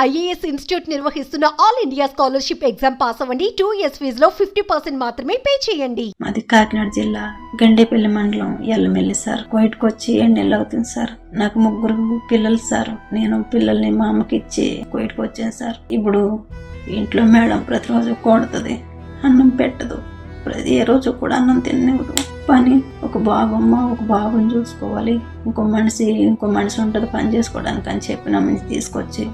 IAS institute నిర్వహిస్తున్న all India scholarship exam pass అవ్వండి. Two years ఫీజులో ఫిఫ్టీ పర్సెంట్ మాత్రమే పే చేయండి. మాది కాకినాడ జిల్లా గండేపల్లి మండలం ఎల్లమెల్లి సార్. కోయిట్కి వచ్చి ఏడు నెలలు అవుతుంది సార్. నాకు ముగ్గురు పిల్లలు సార్. నేను పిల్లల్ని మా అమ్మకి ఇచ్చి కోయిట్కి వచ్చాను సార్. ఇప్పుడు ఇంట్లో మేడం ప్రతిరోజు కొడుతుంది అన్నం పెట్టదు. ప్రతి ఏ రోజు కూడా అన్నం తినదు పని ఒక బాబమ్మ ఒక బాబుని చూసుకోవాలి. ఇంకో మనిషి ఇంకో మనిషి ఉంటుంది పని చేసుకోవడానికి అని చెప్పి నా మంచి తీసుకొచ్చి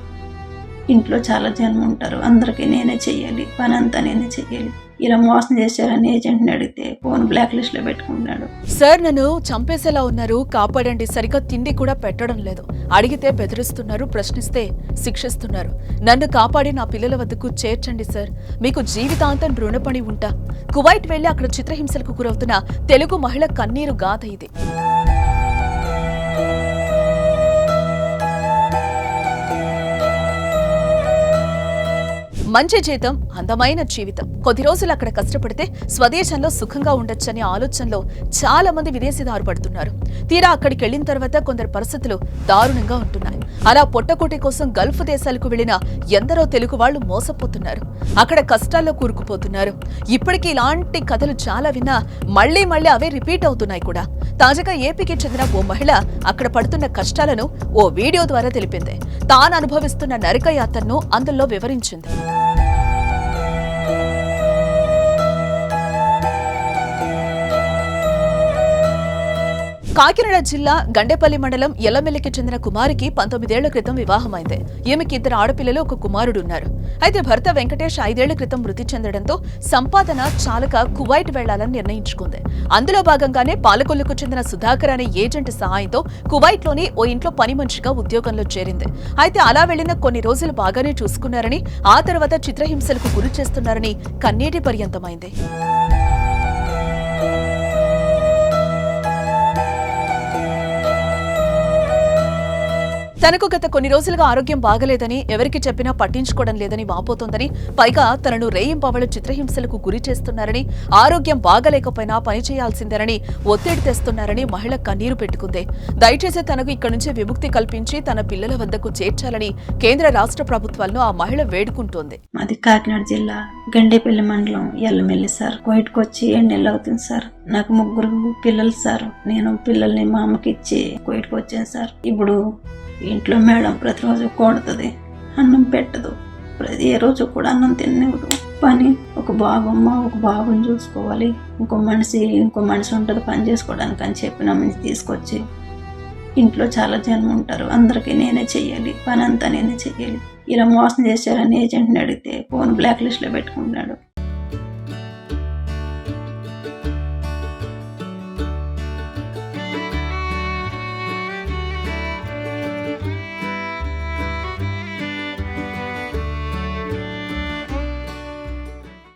ఇంట్లో చాలా జనం ఉంటారు. అందరికీ నేనే చెయ్యాలి. పని అంతా నేనే చెయ్యాలి. ఇలా మోసం చేశారని ఏజెంట్ని అడిగితే ఫోన్ బ్లాక్ లిస్ట్లో పెట్టుకున్నాడు సార్ నన్ను చంపేసేలా ఉన్నారు. కాపాడండి. సరిగ్గా తిండి కూడా పెట్టడం లేదు. అడిగితే బెదిరిస్తున్నారు. ప్రశ్నిస్తే శిక్షిస్తున్నారు. నన్ను కాపాడి నా పిల్లల వద్దకు చేర్చండి సార్. మీకు జీవితాంతం రుణపడి ఉంటా. కువైట్ వెళ్ళి అక్కడ చిత్రహింసలకు గురవుతున్న తెలుగు మహిళ కన్నీరు గాథ ఇది. మంచి జీతం అందమైన జీవితం. కొద్ది రోజులు అక్కడ కష్టపడితే స్వదేశంలో సుఖంగా ఉండొచ్చనే ఆలోచనలో చాలా మంది విదేశీదారు పడుతున్నారు. తీరా అక్కడికి వెళ్ళిన తర్వాత కొందరు పరిస్థితులు దారుణంగా ఉంటున్నాయి. అలా పొట్టకోటి కోసం గల్ఫ్ దేశాలకు వెళ్ళిన ఎందరో తెలుగు వాళ్ళు మోసపోతున్నారు. అక్కడ కష్టాల్లో కూరుకుపోతున్నారు. ఇప్పటికీ ఇలాంటి కథలు చాలా విన్నా మళ్ళీ మళ్ళీ అవే రిపీట్ అవుతున్నాయి కూడా. తాజాగా ఏపీకి చెందిన ఓ మహిళ అక్కడ పడుతున్న కష్టాలను ఓ వీడియో ద్వారా తెలిపింది. తాను అనుభవిస్తున్న నరక యాత్రను అందులో వివరించింది. కాకినాడ జిల్లా గండేపల్లి మండలం ఎల్లమెల్లికి చెందిన కుమారికి పంతొమ్మిదేళ్ళ క్రితం వివాహమైంది. ఈమెకి ఇద్దరు ఆడపిల్లలు ఒక కుమారుడు ఉన్నారు అయితే భర్త వెంకటేష్ ఐదేళ్ళ క్రితం మృతి చెందడంతో సంపాదన చాలక కువైట్ వెళ్ళాలని నిర్ణయించుకుంది. అందులో భాగంగానే పాలకొల్లుకు చెందిన సుధాకర్ అనే ఏజెంట్ సహాయంతో కువైట్లోని ఓ ఇంట్లో పని మనిషిగా ఉద్యోగంలో చేరింది. అయితే అలా వెళ్ళిన కొన్ని రోజులు బాగానే చూసుకున్నారని ఆ తర్వాత చిత్రహింసలకు గురి చేస్తున్నారని కన్నీటి పర్యంతమైంది. తనకు గత కొన్ని రోజులుగా ఆరోగ్యం బాగలేదని ఎవరికి చెప్పినా పట్టించుకోవడం లేదని వాపోతోందని పైగా తనను రేయింపవళ చిత్రహింసలకు గురి చేస్తున్నారని ఆరోగ్యం బాగలేకపోయినా పని చేయాల్సిందేనని ఒత్తిడి తెస్తున్నారని మహిళ కన్నీరు పెట్టుకుంది. దయచేసి తనకు ఇక్కడి నుంచి విముక్తి కల్పించి తన పిల్లల వద్దకు చేర్చాలని కేంద్ర రాష్ట్ర ప్రభుత్వాలను ఆ మహిళ వేడుకుంటోంది. మాది కాకినాడ జిల్లా గండేపల్లి మండలం ఎల్లమెల్లి సార్. కోయిట్కి వచ్చి ఏడు నెలలు అవుతుంది సార్. నాకు ముగ్గురు పిల్లలు సార్. నేను పిల్లల్ని మా అమ్మకి ఇచ్చి కోయిట్కి వచ్చాను సార్. ఇప్పుడు ఇంట్లో మేడం ప్రతిరోజు కొడుతుంది అన్నం పెట్టదు. ప్రతి ఏ రోజు కూడా అన్నం తిననివ్వదు. పని ఒక బాబమ్మ ఒక బాబుని చూసుకోవాలి. ఇంకో మనిషి ఇంకో మనిషి ఉంటుంది పని చేసుకోవడానికి అని చెప్పిన మనిషి తీసుకొచ్చి ఇంట్లో చాలా జనం ఉంటారు. అందరికీ నేనే చెయ్యాలి. పని అంతా నేనే చెయ్యాలి. ఇలా మోసం చేశారని ఏజెంట్ని అడిగితే ఫోన్ బ్లాక్ లిస్ట్లో పెట్టుకుంటున్నాడు.